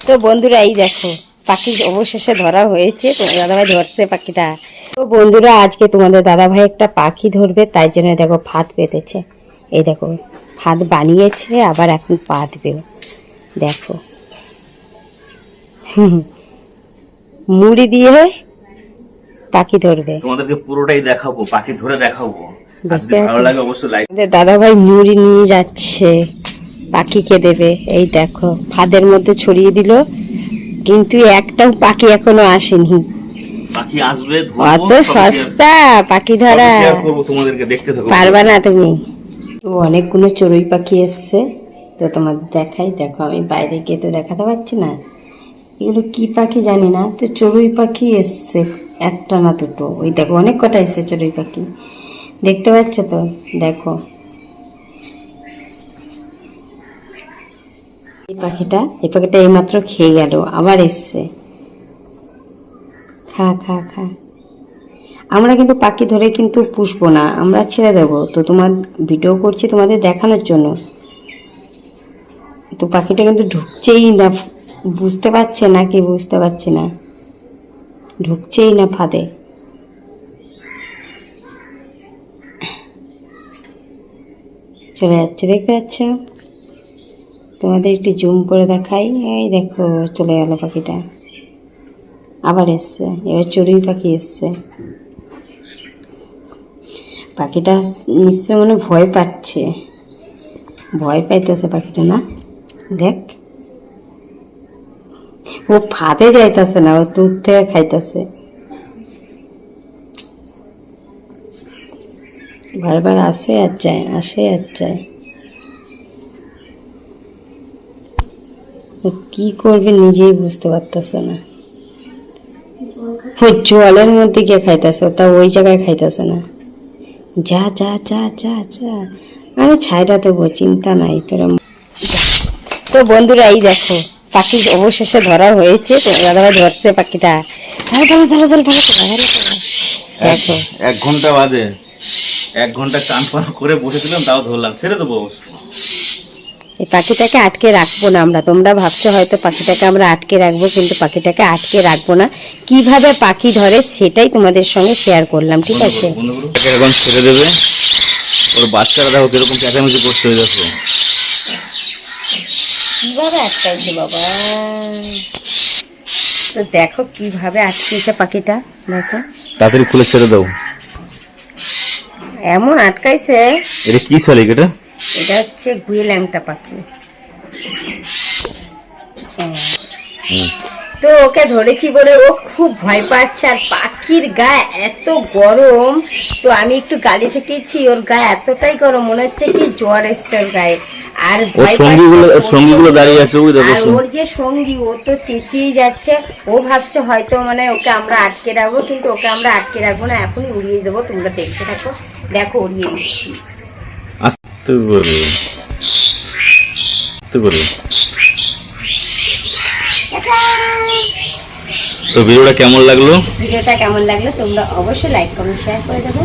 তো বন্ধুরা এই দেখো পাখি অবশেষে ধরা হয়েছে। তো দাদাভাই ধরছে পাখিটা। তো বন্ধুরা আজকে তোমাদের দাদাভাই একটা পাখি ধরবে তাই জন্য দেখো ফাঁদ পেতেছে। এই দেখো ফাঁদ বানিয়েছে আবার এখন পাতবেও দেখো। মুড়ি দিয়ে পাখি ধরবে। তোমাদেরকে পুরোটাই দেখাবো পাখি ধরে দেখাবো। ভালো লাগে অবশ্যই লাইক আমাদের দাদাভাই মুড়ি নিয়ে যাচ্ছে। পাখিকে দেবে। এই দেখো ফাঁদের মধ্যে ছড়িয়ে দিল কিন্তু একটাও পাখি এখনও আসেনি। পাখি আসবে অত সস্তা পাখি ধরা। শেয়ার তোমাদেরকে দেখতে থাকো। পারবা না তুমি। তো অনেকগুলো চড়ুই পাখি এসছে। তো তোমাদের দেখাই দেখো আমি বাইরে গিয়ে তো দেখাতে পারছি না। এগুলো কি পাখি জানি না তো চড়ুই পাখি এসছে একটা না দুটো। ওই দেখো অনেক কটা এসছে চড়ুই পাখি। দেখতে পাচ্ছ তো? দেখো। এই পাখিটা এই পাখিটা এইমাত্র খেয়ে গেল, আবার এসছে। খা খা খা। আমরা কিন্তু পাখি ধরে কিন্তু পুষবো না, আমরা ছেড়ে দেব। তো তোমার ভিডিও করছি তোমাদের দেখানোর জন্য। তো পাখিটা কিন্তু ঢুকছেই না, বুঝতে পারছে না কি বুঝতে পারছে না। ঢুকছেই না ফাঁদে। চলে যাচ্ছে, দেখতে পাচ্ছ? তোমাদের একটু জুম করে দেখাই। এই দেখো, চলে গেল পাখিটা। আবার এসছে। এবার চড়ুই পাখি এসছে। পাখিটা নিশ্চয় মনে ভয় পাচ্ছে। ভয় পাইতেছে পাখিটা না? দেখ। ও ফাঁদে যাইতেছে না, ও দুধ থেকে খাইতেছে। বারবার আসে আর যায়, আসে আর যায়। ও কি করবে নিজেই বুঝতে পারতেছে না। ওই জলের মধ্যে গিয়ে খাইতেছে, তা ওই জায়গায় খাইতেছে না। যা যা যা যা যা। আরে ছাইটা দেবো, চিন্তা নাই তোরা। তো বন্ধুরা, এই দেখো, পাখি অবশেষে ধরা হয়েছে দাদাভাই ধরছে পাখিটা। এক ঘণ্টা বাদে, এক ঘণ্টা পান করে বসেছিলাম, তাও ধরলাম। ছেড়ে দেবো এই পাখিটাকে আটকে রাখব না আমরা। তোমরা ভাবছ হয়তো পাখিটাকে আমরা আটকে রাখব কিন্তু পাখিটাকে আটকে রাখব না। কীভাবে পাখি ধরে সেটাই তোমাদের সঙ্গে শেয়ার করলাম ঠিক আছে? বন্ধ ছেড়ে দেবে। ওর বাচ্চারা দেখো কীরকম চেঁচামেচি করছে দেখো। কীভাবে আটকাইছে বাবা? তো দেখো কীভাবে আটকেছে পাখিটা দেখো। তাড়াতাড়ি খুলে ছেড়ে দাও। এমন আটকাইছে। এটা কি শালিক এটা? এটা হচ্ছে গুয়ে ল্যাংটা পাখি। তো ওকে ধরেছি বলে ও খুব ভয় পাচ্ছে আর পাখির গায়ে এত গরম তো আমি একটু গাড়ি ঠেকেছি ওর গায়ে এতটাই গরম মনে হচ্ছে কি জ্বর এসছে ওর গায়ে। আর সঙ্গীগুলো দাঁড়িয়ে আছে আর ওর যে সঙ্গী ও তো চেঁচিয়ে যাচ্ছে ও ভাবছে হয়তো মানে ওকে আমরা আটকে রাখব কিন্তু ওকে আমরা আটকে রাখব না এখনই উড়িয়ে দেবো তোমরা দেখতে থাকো। দেখো উড়িয়ে দিচ্ছি। আস্তে করে তো ভিডিওটা কেমন লাগল? ভিডিওটা কেমন লাগল তোমরা অবশ্যই লাইক কমেন্ট শেয়ার করে দেবো।